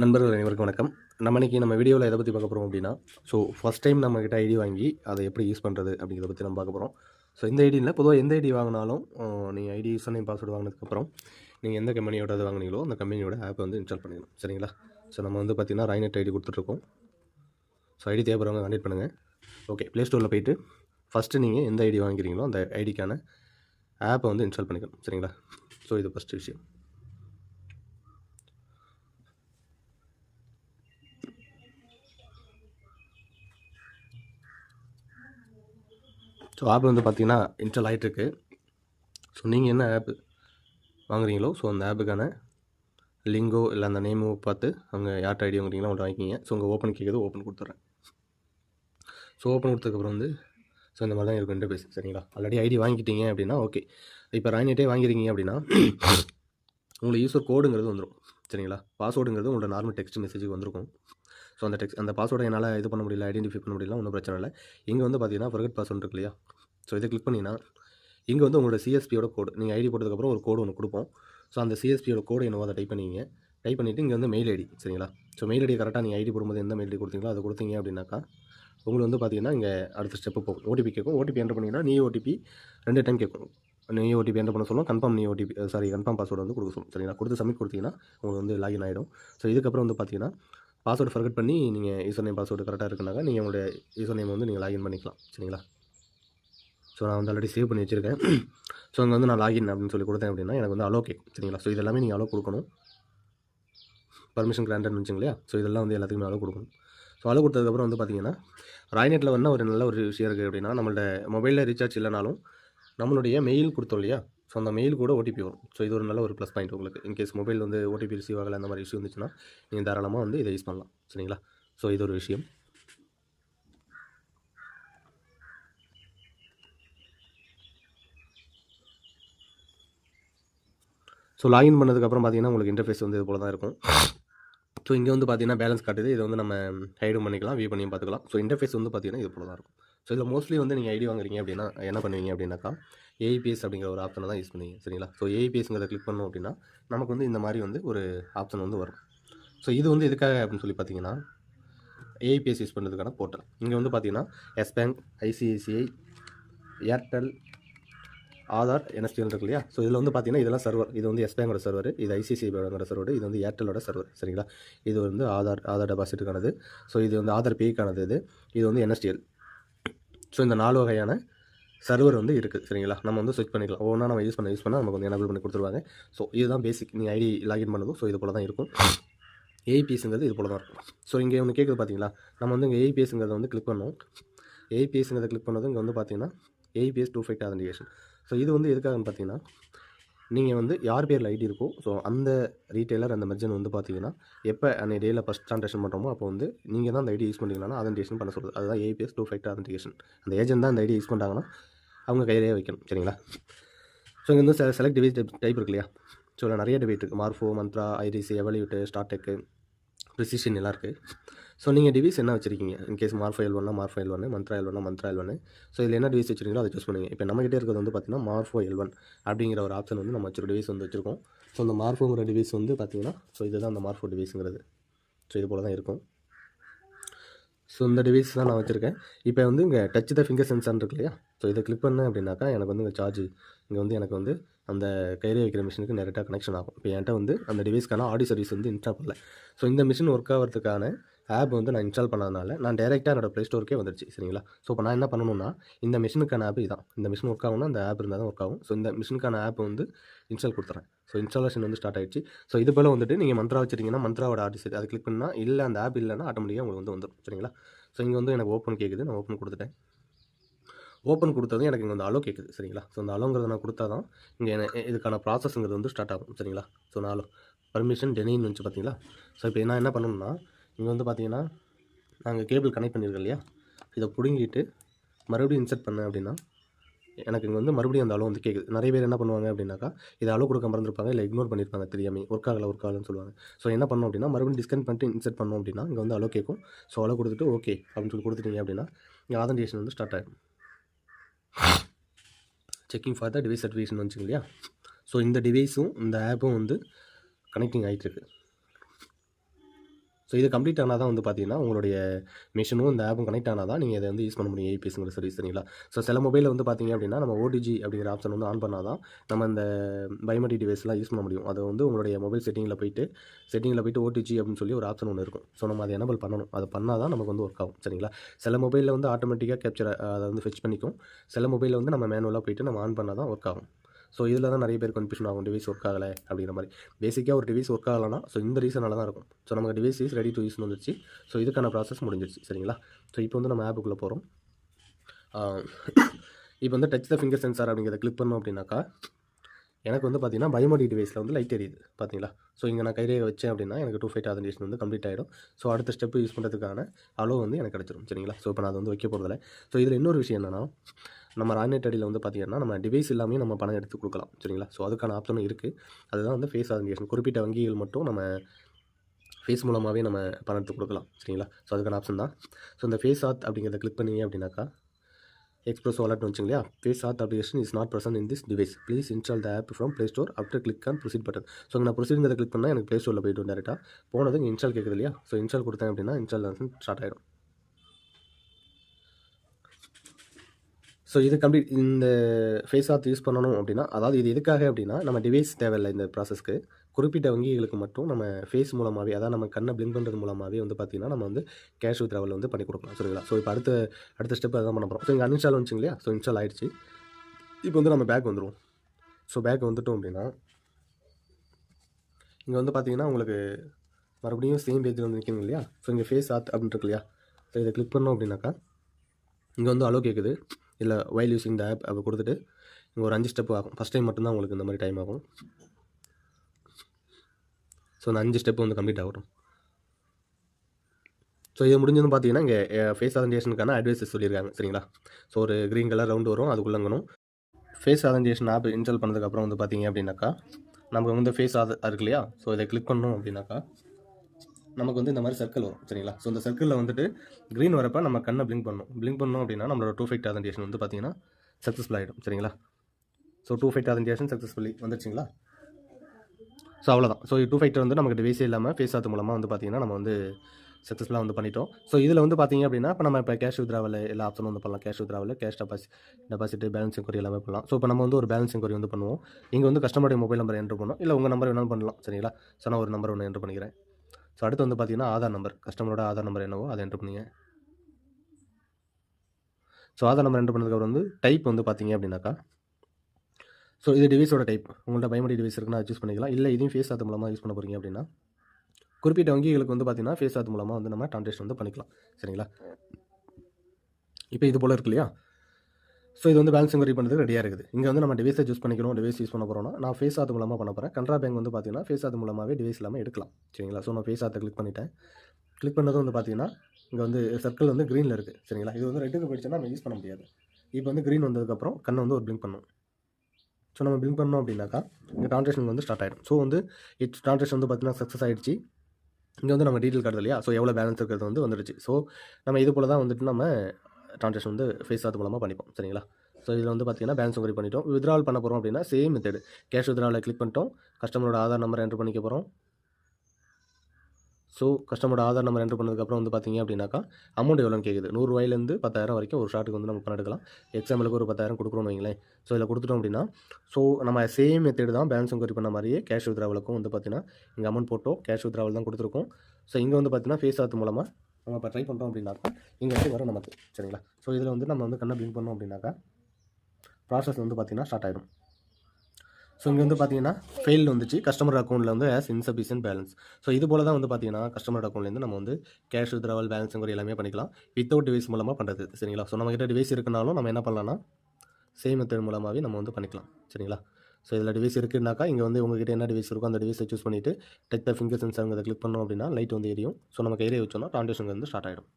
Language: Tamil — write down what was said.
நண்பர்கள் அனைவருக்கும் வணக்கம். நம்ம இன்றைக்கி நம்ம வீடியோவில் எதை பற்றி பார்க்க போகிறோம் அப்படின்னா ஸோ ஃபஸ்ட் டைம் நம்மக்கிட்ட ஐடி வாங்கி அதை எப்படி யூஸ் பண்ணுறது அப்படிங்கிறத பற்றி நம்ம பார்க்க போகிறோம் ஸோ இந்த ஐடியில் பொதுவாக எந்த ஐடி வாங்கினாலும் நீங்கள் ஐடி யூஸ் பண்ணி பாஸ்வேர்டு வாங்கினதுக்கப்புறம் நீங்கள் எந்த கம்பெனியோட அது வாங்குனீங்களோ அந்த கம்பெனியோட ஆப்பை வந்து இன்ஸ்டால் பண்ணிக்கணும். சரிங்களா? ஸோ நம்ம வந்து பார்த்திங்கன்னா ராய்நெட் ஐடி கொடுத்துட்ருக்கோம் ஸோ ஐடி தேவைப்படுறவங்க கண்டெக்ட் பண்ணுங்கள் ஓகே ப்ளே ஸ்டோரில் போயிட்டு ஃபஸ்ட்டு நீங்கள் எந்த ஐடி வாங்கிக்கிறீங்களோ அந்த ஐடிக்கான ஆப்பை வந்து இன்ஸ்டால் பண்ணிக்கணும். சரிங்களா? ஸோ இது ஃபஸ்ட்டு விஷயம். ஸோ ஆப் வந்து பார்த்தீங்கன்னா இன்ஸ்டால் ஆகிட்டுருக்கு ஸோ நீங்கள் என்ன ஆப்பு வாங்குறீங்களோ ஸோ அந்த ஆப்புக்கான லிங்கோ இல்லை அந்த நேமோ பார்த்து அங்கே யார்ட் ஐடி வாங்குறீங்களோ அவங்கள்ட்ட வாங்கிக்கிங்க. ஸோ உங்கள் ஓப்பன் கேட்குது ஓப்பன் கொடுத்துட்றேன் ஸோ ஓப்பன் கொடுத்ததுக்கப்புறம் வந்து ஸோ இந்த மாதிரி தான் இருக்கும் இன்டர்ஃபேஸ் சரிங்களா? ஆல்ரெடி ஐடி வாங்கிட்டீங்க அப்படின்னா ஓகே இப்போ ராயினேட்டே வாங்கிருக்கீங்க அப்படின்னா உங்களுக்கு யூஸர் கோடுங்கிறது வந்துடும் சரிங்களா? பாஸ்வேர்டுங்கிறது உங்களோட நார்மல் டெக்ஸ்ட் மெசேஜுக்கு வந்திருக்கும். ஸோ அந்த டெக்ஸ்ட் அந்த பாஸ்வேர்டை என்னால் இது பண்ண முடியல ஐடென்டிஃபை பண்ண முடியல ஒன்றும் பிரச்சனை இல்லை. இங்கே வந்து பார்த்தீங்கன்னா ஃபர்கட் பாஸ்வேர்டு இருக்கு இல்லையா? ஸோ இதை கிளிக் பண்ணிங்கன்னா இங்கே வந்து உங்களோட சிஎஸ்பியோட கோடு நீங்கள் ஐடி போட்டதுக்கப்புறம் ஒரு கோடு ஒன்று கொடுப்போம். ஸோ அந்த சிஎஸ்பியோட கோடு என்னவோ அதை டைப் பண்ணிங்க டைப் பண்ணிவிட்டு இங்கே வந்து மெயில் ஐடி சரிங்களா? ஸோ மெயில் ஐடி கரெக்டாக நீங்கள் ஐடி போடும்போது எந்த மெயில் ஐடி கொடுத்தீங்களோ அதை கொடுத்தீங்க அப்படின்னாக்கா உங்களுக்கு வந்து பார்த்தீங்கன்னா இங்கே அடுத்த ஸ்டெப்பு போகும். ஓடிபி கேட்கும். ஓடிபி என்ட்ரு பண்ணிங்கன்னா நீ ஓடிபி ரெண்டு டைம் கேட்கும். நீ ஓடிபி என்டர் பண்ண சொல்லும் கன்ஃபார்ம் நீ ஓடிபி சாரி கன்ஃபார்ம் பாஸ்வேர்டு வந்து கொடுக்க சொல்லும் சரிங்களா? கொடுத்து சப்மிட் கொடுத்தீங்கன்னா உங்களுக்கு வந்து லாகின் ஆகிடும் ஸோ இதுக்கப்புறம் வந்து பார்த்தீங்கன்னா பாஸ்வேர்டு ஃபர்கட் பண்ணி நீங்கள் யூசர் நேம் பாஸ்வேர்டு கரெக்டாக இருக்குனாக்கா நீங்கள் உங்களுடைய யூசர் நேம் வந்து நீங்கள் லாகின் பண்ணிக்கலாம் சரிங்களா? ஸோ நான் வந்து ஆல்ரெடி சேவ் பண்ணி வச்சுருக்கேன். ஸோ அங்கே வந்து நான் லாகின் அப்படின்னு சொல்லி கொடுத்தேன் அப்படின்னா எனக்கு வந்து அலோ கேட்கும் சரிங்களா? ஸோ இதெல்லாமே நீங்கள் அலோ கொடுக்கணும். பர்மிஷன் கிராண்டட்னு வச்சுங்களா ஸோ இதெல்லாம் வந்து எல்லாத்துக்குமே அலோ கொடுக்கணும். ஸோ அலோ கொடுத்ததுக்கப்புறம் வந்து பார்த்தீங்கன்னா ராய்நெட்டில் வந்து ஒரு நல்ல ஒரு விஷயம் இருக்குது அப்படின்னா நம்மள்ட்ட மொபைலில் ரீசார்ஜ் இல்லைனாலும் நம்மளுடைய மெயில் கொடுத்தோம் இல்லையா? ஸோ அந்த மெயில் கூட ஓடிபி வரும். ஸோ இது ஒரு நல்ல ஒரு ப்ளஸ் பாயிண்ட் உங்களுக்கு. இன்கேஸ் மொபைல் வந்து ஓடிபி ரிசீவ் ஆகலை அந்த மாதிரி இஷ்யூ இருந்துச்சுன்னா நீங்கள் தாராளமாக வந்து இதை யூஸ் பண்ணலாம். சரிங்களா? ஸோ இது ஒரு விஷயம். ஸோ லாகின் பண்ணதுக்கப்புறம் பார்த்தீங்கன்னா உங்களுக்கு இன்டர்ஃபேஸ் வந்து இது போல தான் இருக்கும். ஸோ இங்கே வந்து பார்த்தீங்கன்னா பேலன்ஸ் காட்டுது. இதை வந்து நம்ம ஹைடும் பண்ணிக்கலாம் வியூ பண்ணியும் பார்த்துக்கலாம் ஸோ இன்டர்ஃபேஸ் வந்து பார்த்தீங்கன்னா இது போல தான் இருக்கும். ஸோ இதில் மோஸ்ட்லி வந்து நீங்கள் ஐடி வாங்குறீங்க அப்படின்னா என்ன பண்ணுவீங்க அப்படின்னாக்கா ஏஐபிஎஸ் அப்படிங்கிற ஒரு ஆப்ஷனை தான் யூஸ் பண்ணுவீங்க. சரிங்களா? ஸோ ஏஐபிஎஸ்ங்கிறத கிளிக் பண்ணோம் அப்படின்னா நமக்கு வந்து இந்த மாதிரி வந்து ஒரு ஆப்ஷன் வந்து வரும். ஸோ இது வந்து எதுக்காக அப்படின்னு சொல்லி பார்த்தீங்கன்னா ஏஐபிஎஸ் யூஸ் பண்ணுறதுக்கான போர்ட்டல் இங்கே வந்து பார்த்தீங்கன்னா Yes bank ICICI Airtel Aadhaar NSDL இருக்கு இல்லையா? ஸோ இதில் வந்து பார்த்தீங்கன்னா இதெல்லாம் சர்வர் இது வந்து எஸ் பேங்கோட சர்வர் இது ஐசிசி பேங்கோட சர்வர் இது வந்து ஏர்டெலோட சர்வர் சரிங்களா? இது வந்து ஆதார் ஆதார் டெபாசிட்டுக்கானது ஸோ இது வந்து ஆதார் பேக்கானது இது. இது வந்து என்எஸ்டிஎல் ஸோ இந்த நாலு வகையான சர்வர் வந்து இருக்குது சரிங்களா? நம்ம வந்து ஸ்விட்ச் பண்ணிக்கலாம். ஒவ்வொன்றா நம்ம யூஸ் பண்ண யூஸ் பண்ணால் நமக்கு வந்து எனபிள் பண்ணி கொடுத்துருவாங்க. ஸோ இதுதான் பேசிக் நீங்கள் ஐடி லாகின் பண்ணதும் ஸோ இது போல தான் இருக்கும். ஏபிஎஸ்ங்கிறது இது போல தான் இருக்கும். ஸோ இங்கே ஒன்று கேட்குது பார்த்தீங்களா நம்ம வந்து இங்கே ஏபிஎஸ்ங்கிறத வந்து கிளிக் பண்ணோம். ஏபிஎஸ்ங்கிறத கிளிக் பண்ணதும் இங்கே வந்து பார்த்தீங்கன்னா ABS two five authentication so இது வந்து எதுக்காகன்னு பார்த்தீங்கன்னா நீங்கள் வந்து யார் பேரில் ஐடி இருக்கோ ஸோ அந்த ரீட்டைலர் அந்த மெர்ஜன் வந்து பார்த்தீங்கன்னா எப்போ அந்த டேயில் ஃபஸ்ட் ட்ரான்சாக்ஷன் பண்ணுறோமோ அப்போ வந்து நீங்கள் தான் அந்த ஐடி யூஸ் பண்ணிக்கலாம்னா அதன்டேஷன் பண்ண சொல்கிறது அதுதான் ஏபிஎஸ் டூ ஃபைட் அதன்டிகேஷன் அந்த ஏஜென்ட் தான் அந்த ஐடி யூஸ் பண்ணுறாங்கன்னா அவங்க கையிலேயே வைக்கணும். சரிங்களா? ஸோ இங்கே வந்து செலக்ட் டிவைஸ் டைப் டைப் இருக்கு இல்லையா? ஸோ நிறைய டிவைட் இருக்குது மார்ஃபோ மந்த்ரா ஐரிசி எவல்யூட்டு ஸ்டார்டெக்கு ப்ரிசிஷன் எல்லாம் இருக்குது ஸோ நீங்கள் டிவைஸ் என்ன வச்சிருக்கீங்க? இன்கேஸ் மார்ஃபோ ஃபைல் ஒன்னா மார்ஃபோ எல் ஒன்று மந்த்ரா எல் ஒன்னா மந்த்ரா எல் ஒன்று ஸோ இதில் என்ன டிவைஸ் வச்சிருக்கீங்களோ அதை சூஸ் பண்ணுங்கள் இப்போ நம்மகிட்ட இருக்கிறது வந்து பார்த்தீங்கன்னா மார்ஃபோ எல் ஒன் அப்படிங்கிற ஒரு ஆப்ஷன் வந்து நம்ம வச்சிருக்க டிவைஸ் வந்து வச்சிருக்கோம். ஸோ அந்த மார்ஃபோங்கிற டிவைஸ் வந்து பார்த்தீங்கன்னா ஸோ இதுதான் அந்த மார்ஃபோ டிவைஸுங்கிறது ஸோ இது போல தான் இருக்கும். ஸோ இந்த டிவைஸ் தான் நான் வச்சுருக்கேன். இப்போ வந்து இங்கே டச் த ஃபிங்கர் சென்சார் இருக்கு இல்லையா? ஸோ இதை கிளிக் பண்ணேன் அப்படின்னாக்கா எனக்கு வந்து இங்கே சார்ஜ் இங்கே வந்து எனக்கு வந்து அந்த கையிலே வைக்கிற மிஷினுக்கு டேரெக்டாக கனெக்ஷன் ஆகும். இப்போ என்கிட்ட வந்து அந்த டிவைஸ்க்கான ஆடியோ சர்வீஸ் வந்து இன்ஸ்டால் பண்ணல. ஸோ இந்த மிஷின் ஒர்க் ஆகிறதுக்கான ஆப் வந்து நான் இன்ஸ்டால் பண்ணதுனால நான் டேரெக்டாக என்னோட ப்ளே ஸ்டோருக்கே வந்துருச்சு சரிங்களா? ஸோ இப்போ நான் என்ன பண்ணணும்னா இந்த மிஷினுக்கான ஆப் இதான். இந்த மிஷின் ஒர்க் ஆகும்னா அந்த ஆப் இருந்தால் தான் ஒர்க் ஆகும். ஸோ இந்த மிஷினுக்கான ஆப் வந்து இன்ஸ்டால் கொடுத்துறேன். ஸோ இன்ஸ்டாலேஷன் வந்து ஸ்டார்ட் ஆகிடுச்சு ஸோ இது போல் வந்துட்டு நீங்கள் மந்த்ரா வச்சிருக்கீங்கன்னா மந்த்ராவோட ஆர்டிஸ்ட் அதை கிளிக் பண்ணால் இல்லை அந்த ஆப் இல்லைன்னா ஆட்டோமேட்டிக்காக உங்களுக்கு வந்து வந்துடும் சரிங்களா? ஸோ இங்கே வந்து எனக்கு ஓப்பன் கேட்குது நான் ஓப்பன் கொடுத்துட்டேன். ஓப்பன் கொடுத்ததும் எனக்கு இங்கே வந்து அலோ கேட்குது சரிங்களா? ஸோ அந்த அலோங்கிறத நான் கொடுத்தா தான் இங்கே என்ன இதுக்கான ப்ராசஸ்ங்கிறது வந்து ஸ்டார்ட் ஆகும் சரிங்களா? ஸோ நான் அலோ பர்மிஷன் டெனின்னு வந்துச்சு பார்த்தீங்களா ஸோ இப்போ நான் என்ன பண்ணணும்னா இங்கே வந்து பார்த்தீங்கன்னா நாங்கள் கேபிள் கனெக்ட் பண்ணியிருக்கோம் இல்லையா? இதை பிடுங்கிட்டு மறுபடியும் இன்சர்ட் பண்ணேன் அப்படின்னா எனக்கு இங்கே வந்து மறுபடியும் அந்த அளவு வந்து கேட்குது நிறைய பேர் என்ன பண்ணுவாங்க அப்படின்னாக்கா இதை அளவு கொடுக்க மறந்துருப்பாங்க இல்லை இக்னோர் பண்ணியிருப்பாங்க தெரியாமல் ஒர்க் ஆகலை ஒர்க் ஆகலன்னு சொல்லுவாங்க. ஸோ என்ன பண்ணோம் அப்படின்னா மறுபடியும் டிஸ்கனெக்ட் பண்ணிட்டு இன்சர்ட் பண்ணோம் அப்படின்னா இங்கே வந்து அளவு கேட்கும். ஸோ அளவு கொடுத்துட்டு ஓகே அப்படின்னு சொல்லி கொடுத்துட்டீங்க அப்படின்னா இங்கே ஆதன்டேஷன் வந்து ஸ்டார்ட் ஆகிடும் checking for the device certification வந்துச்சுங்க இல்லையா? ஸோ இந்த டிவைஸும் இந்த ஆப்பும் வந்து கனெக்டிங் ஆகிட்டுருக்கு ஸோ இது கம்ப்ளீட் ஆனால் தான் வந்து பார்த்தீங்கன்னா உங்களுடைய மிஷினும் இந்த ஆப்பும் கனெக்ட் ஆனால் தான் நீங்கள் இதை வந்து யூஸ் பண்ண முடியும் ஏபிஎஸ்ங்கிற சர்வீஸ் சரிங்களா? ஸோ சில மொபைலில் வந்து பார்த்தீங்க அப்படின்னா நம்ம ஓடிஜி அப்படிங்கிற ஆப்ஷன் வந்து ஆன் பண்ணால் தான் நம்ம இந்த பயோமெட்ரிக் டிவைஸ்லாம் யூஸ் பண்ண முடியும். அது வந்து உங்களுடைய மொபைல் செட்டிங்கில் போயிட்டு செட்டிங்கில் போயிட்டு ஓடிஜி அப்படின்னு சொல்லி ஒரு ஆப்ஷன் ஒன்று இருக்கும். ஸோ நம்ம அதை எனபிள் பண்ணணும். அதை பண்ணால் தான் நமக்கு வந்து ஒர்க் ஆகும் சரிங்களா? சில மொபைலில் வந்து ஆட்டோமேட்டிக்காக கேப்சர் அதை வந்து ஃபிச் பண்ணிக்கும். சில மொபைலில் வந்து நம்ம மேனுவலாக போயிட்டு நம்ம ஆன் பண்ணால் தான் ஒர்க் ஆகும். ஸோ இதில் தான் நிறைய பேர் கன்ஃபியூஷன் ஆகும் டிவைஸ் ஒர்க் ஆகலை அப்படிங்கிற மாதிரி. பேசிக்காக ஒரு டிவைஸ் ஒர்க் ஆகலைன்னா ஸோ இந்த ரீசனால தான் இருக்கும். ஸோ நமக்கு டிவைஸ் இஸ் ரெடி டு யூஸ்னு வந்துச்சு ஸோ இதுக்கான ப்ராசஸ் முடிஞ்சிருச்சு சரிங்களா? ஸோ இப்போ வந்து நம்ம ஆப்புக்குள்ளே போகிறோம் இப்போ வந்து டச் த ஃபிங்கர் சென்சார் அப்படிங்கிறத கிளிக் பண்ணோம் அப்படின்னாக்கா எனக்கு வந்து பார்த்தீங்கன்னா பயோமெட்ரிக் டிவைஸில் வந்து லைட் எரியுது பார்த்தீங்களா ஸோ இங்கே நான் கைரேகை வச்சேன் அப்படின்னா எனக்கு டூ ஃபைட் ஆதன்டேஷன் வந்து கம்ப்ளீட் ஆகிடும் ஸோ அடுத்த ஸ்டெப் யூஸ் பண்ணுறதுக்கான அளவு வந்து எனக்கு கிடச்சிரும் சரிங்களா? ஸோ இப்போ நான் அதை வந்து வைக்க போகிறதில்ல ஸோ இதில் இன்னொரு விஷயம் என்னென்னா நம்ம ராய்நெட் அடியில் வந்து பார்த்தீங்கன்னா நம்ம டிவைஸ் இல்லாமே நம்ம பணம் எடுத்து கொடுக்கலாம். சரிங்களா? ஸோ அதுக்கான ஆப்ஷனும் இருக்குது அதுதான் வந்து ஃபேஸ் ஆதன்டேஷன் குறிப்பிட்ட வங்கிகள் மட்டும் நம்ம ஃபேஸ் மூலமாகவே நம்ம பணம் எடுத்து கொடுக்கலாம். சரிங்களா? ஸோ அதுக்கான ஆப்ஷன் தான். ஸோ இந்த ஃபேஸ் ஆத் அப்படிங்கிறத கிளிக் பண்ணீங்க அப்படின்னாக்கா எக்ஸ்பிரஸ் வாலெட்னு வச்சுங்க இல்லையா face auth application is not present in this device please install the app from play store after click on proceed button so நான் ப்ரொசீடுங்கிறத கிளிக் பண்ணால் எனக்கு ப்ளே ஸ்டோரில் போய்ட்டு டேரெக்டாக போனது இன்ஸ்டால் கேட்குது இல்லையா? ஸோ இன்ஸ்டால் கொடுத்தேன் அப்படின்னா இன்ஸ்டால் ஸ்டார்ட் ஆகிடும் ஸோ இது கம்ப்ளீட் இந்த ஃபேஸ் ஆத் யூஸ் பண்ணணும் அப்படின்னா அதாவது இது எதுக்காக அப்படின்னா நம்ம டிவைஸ் தேவையில்லை இந்த ப்ராசஸ்க்கு குறிப்பிட்ட வங்கிகளுக்கு மட்டும் நம்ம ஃபேஸ் மூலமாகவே அதாவது நம்ம கண்ணை பிளிங்க் பண்ணுறது மூலமாகவே வந்து பார்த்திங்கன்னா நம்ம வந்து கேஷ் வித்ராவல் வந்து பண்ணி கொடுக்கலாம். சரிங்களா? ஸோ இப்போ அடுத்த அடுத்த ஸ்டெப் அதான் பண்ண போகிறோம் ஸோ இங்கே அன்இன்ஸ்டால் வந்துச்சுங்க இல்லையா ஸோ இன்ஸ்டால் ஆகிடுச்சு இப்போ வந்து நம்ம பேக் வந்துடுவோம் ஸோ பேக் வந்துட்டோம் அப்படின்னா இங்கே வந்து பார்த்தீங்கன்னா உங்களுக்கு மறுபடியும் சேம் பேஜில் வந்து நிற்கணும் இல்லையா? ஸோ இங்கே ஃபேஸ் ஆத் அப்படின்ட்டுருக்கு இருக்கு இல்லையா? ஸோ இதை கிளிக் பண்ணோம் அப்படின்னாக்கா இங்கே வந்து அலோ கேட்குது இல்லை வைல் யூஸிங் த ஆப் அப்போ கொடுத்துட்டு இங்கே ஒரு அஞ்சு ஸ்டெப் ஆகும். ஃபஸ்ட் டைம் மட்டும்தான் உங்களுக்கு இந்த மாதிரி டைம் ஆகும். ஸோ அந்த அஞ்சு ஸ்டெப் வந்து கம்ப்ளீட் ஆகட்டும். ஸோ இது முடிஞ்சது பார்த்தீங்கன்னா இங்கே ஃபேஸ் ஆதன்டேஷனுக்கான அட்வைஸஸ் சொல்லியிருக்காங்க. சரிங்களா? ஸோ ஒரு க்ரீன் கலர் ரவுண்டு வரும் அதுக்குள்ளங்கணும் ஃபேஸ் ஆதன்டேஷன் ஆப் இன்ஸ்டால் பண்ணதுக்கப்புறம் வந்து பார்த்தீங்க அப்படின்னாக்கா நமக்கு வந்து ஃபேஸ் ஆத இருக்கு இல்லையா? ஸோ இதை கிளிக் பண்ணணும் அப்படின்னாக்கா நமக்கு வந்து இந்த மாதிரி சர்க்கிள் வரும் சரிங்களா? ஸோ இந்த சர்க்கிளில் வந்துட்டு க்ரீன் வரப்போ நம்ம கண்ணை பிளிங்க் பண்ணணும். பிளிங்க் பண்ணோம் அப்படின்னா நம்மளோட டூ ஃபைட் ஆதன்டேஷன் வந்து பார்த்தீங்கன்னா சக்ஸஸ்ஃபுல் ஆகிடும் சரிங்களா? So two factor authentication successfully வந்துருச்சுங்களா? So அவ்வளோதான் ஸோ டூ ஃபைட்டர் வந்து நமக்கு டிவைஸே இல்லாமல் ஃபேஸ் ஆத்து மூலமாக வந்து பார்த்தீங்கன்னா நம்ம வந்து சக்ஸஸ்ஃபுல்லாக வந்து பண்ணிட்டோம். ஸோ இதில் வந்து பார்த்தீங்க அப்படின்னா இப்போ நம்ம இப்போ கேஷ் வித்ராவில் எல்லா ஆப்ஷனும் வந்து பண்ணலாம். Cash வித்ராவில் cash deposit deposit balance enquiry எல்லாமே பண்ணலாம். ஸோ இப்போ நம்ம வந்து ஒரு பேலன்ஸ் என்கொயரி வந்து பண்ணுவோம். இங்கே வந்து கஸ்டமருடைய மொபைல் நம்பர் என்ட்ரு பண்ணோம் இல்லை உங்கள் நம்பர் வேணாலும் பண்ணலாம் சரிங்களா? ஸோ நான் ஒரு நம்பர் ஒன்று என்ட்ரு பண்ணிக்கிறேன். ஸோ அடுத்து வந்து பார்த்தீங்கன்னா ஆதார் நம்பர் கஸ்டமரோட ஆதார் நம்பர் என்னவோ அதை என்ட்ரு பண்ணிங்க. ஸோ ஆதார் நம்பர் என்ட்ரு பண்ணதுக்கப்புறம் வந்து டைப் வந்து பார்த்தீங்க அப்படின்னாக்கா ஸோ இது டிவைஸோட டைப் உங்கள்கிட்ட பயோமெட்ரிக் டிவைஸ் இருக்குன்னா சூஸ் பண்ணிக்கலாம். இல்லை இதையும் ஃபேஸ் ஆத்து மூலமாக யூஸ் பண்ண போகிறீங்க அப்படின்னா குறிப்பிட்ட வங்கிகளுக்கு வந்து பார்த்தீங்கன்னா ஃபேஸ் ஆத்து மூலமாக வந்து நம்ம ட்ரான்சாக்ஷன் வந்து பண்ணிக்கலாம். சரிங்களா? இப்போ இது போல் இருக்கு இல்லையா? ஸோ இது வந்து பேலன்ஸ் என்கொயரி பண்ணுறது ரெடியாக இருக்குது. இங்கே வந்து நம்ம டிவைஸை யூஸ் பண்ணிக்கணும் டிவைஸ் யூஸ் பண்ண போகிறோம்னா நான் ஃபேஸ் ஆத்து மூலமாக பண்ண போகிறேன் கனரா பேங்க் வந்து பார்த்தீங்கன்னா ஃபேஸ் ஆத்து மூலமாகவே டிவைஸ் இல்லாமல் எடுக்கலாம். சரிங்களா? ஸோ நான் ஃபேஸ் ஆத்தை கிளிக் பண்ணிட்டேன். கிளிக் பண்ணதும் வந்து பார்த்தீங்கன்னா இங்கே வந்து சர்க்கிள் வந்து க்ரீனில் இருக்குது சரிங்களா? இது வந்து ரெட்டுக்கு போயிடுச்சுன்னா நம்ம யூஸ் பண்ண முடியாது. இப்போ வந்து க்ரீன் வந்ததுக்கப்புறம் கண்ணை வந்து ஒரு பிளிங்க் பண்ணும். ஸோ நம்ம பிளிங்க் பண்ணோம் அப்படின்னாக்கா இங்கே ட்ரான்ஸ்லேஷன் வந்து ஸ்டார்ட் ஆகிடும் ஸோ வந்து இட்ஸ் ட்ரான்ஸ்லேஷன் வந்து பார்த்தீங்கன்னா சக்ஸஸ் ஆகிடுச்சு இங்கே வந்து நம்ம டீட்டெயில் கார்டு இல்லையா? ஸோ எவ்வளோ பேலன்ஸ் இருக்கிறது வந்து வந்துடுச்சு. ஸோ நம்ம இது போல் தான் வந்துட்டு நம்ம ட்ரான்சாக்ஷன் வந்து ஃபேஸ் ஆத்து மூலமாக பண்ணிப்போம் சரிங்களா? ஸோ இதில் வந்து பார்த்தீங்கன்னா பேலன்ஸ் உங்கரி பண்ணிட்டோம். வித்ராவல் பண்ண போகிறோம் அப்படின்னா சேம் மெத்தட் கேஷ் வித்ராவில் கிளிக் பண்ணிட்டோம். கஸ்டமரோட ஆதார் நம்பர் என்ட்ரு பண்ணிக்க போகிறோம் ஸோ கஸ்டமரோட ஆதார் நம்பர் என்ட்ரு பண்ணதுக்கப்புறம் வந்து பார்த்தீங்க அப்படின்னாக்கா அமௌண்ட் எவ்வளோன்னு கேட்குது நூறுரூவாயிலேருந்து பத்தாயிரம் வரைக்கும் ஒரு ஷாட்டுக்கு வந்து நம்ம பணம் எடுக்கலாம். எக்ஸாம்பிளுக்கு ஒரு பத்தாயிரம் கொடுக்குறோம் வைங்களேன். ஸோ இதில் கொடுத்துட்டோம் அப்படின்னா ஸோ நம்ம சேம் மெத்தேடு தான் பேலன்ஸ் என்கொயரி பண்ண மாதிரியே கேஷ் வித்ராவலுக்கும் வந்து பார்த்தீங்கன்னா இங்கே அமௌண்ட் போட்டோம். கேஷ் வித்ராவல் தான் கொடுத்துருக்கோம். ஸோ இங்கே வந்து பார்த்தீங்கன்னா ஃபேஸ் ஆத்து மூலமாக நம்ம இப்போ ட்ரை பண்ணுறோம் அப்படின்னாக்கா இங்கே வந்து வரும் நமக்கு சரிங்களா? ஸோ இதில் வந்து நம்ம வந்து கண்ணை பிளிங்க் பண்ணோம் அப்படின்னாக்கா ப்ராசஸ் வந்து பார்த்தீங்கன்னா ஸ்டார்ட் ஆகிடும் ஸோ இங்கே வந்து பார்த்தீங்கன்னா ஃபெயில் வந்துச்சு. கஸ்டமர் அக்கௌண்ட்டில் வந்து ஆஸ் இன்சபிஷியன்ட் பேலன்ஸ் ஸோ இது போல தான் வந்து பார்த்தீங்கன்னா கஸ்டமர் அக்கௌண்ட்லேருந்து நம்ம வந்து கேஷ் வித்ராவல் பேலன்ஸுங்கிற எல்லாமே பண்ணிக்கலாம். வித்தவுட் டிவைஸ் மூலமாக பண்ணுறது சரிங்களா? ஸோ நம்மகிட்ட டிவைஸ் இருக்குனாலும் நம்ம என்ன பண்ணலாம்னா சேம் மெத்தட் மூலமாகவே நம்ம வந்து பண்ணிக்கலாம் சரிங்களா? ஸோ இதில் டிவைஸ் இருக்குனாக்கா இங்கே வந்து உங்ககிட்ட என்ன டிவைஸ் இருக்கோ அந்த டிவைஸை சூஸ் பண்ணிவிட்டு டச் த ஃபிங்கர் சென்சார் அதை கிளிக் பண்ணோம் அப்படின்னா லைட் வந்து எரியும். ஸோ நம்ம கையிலே வச்சோம்னா ட்ரான்ஸ்லேஷன் வந்து ஸ்டார்ட் ஆகிடும்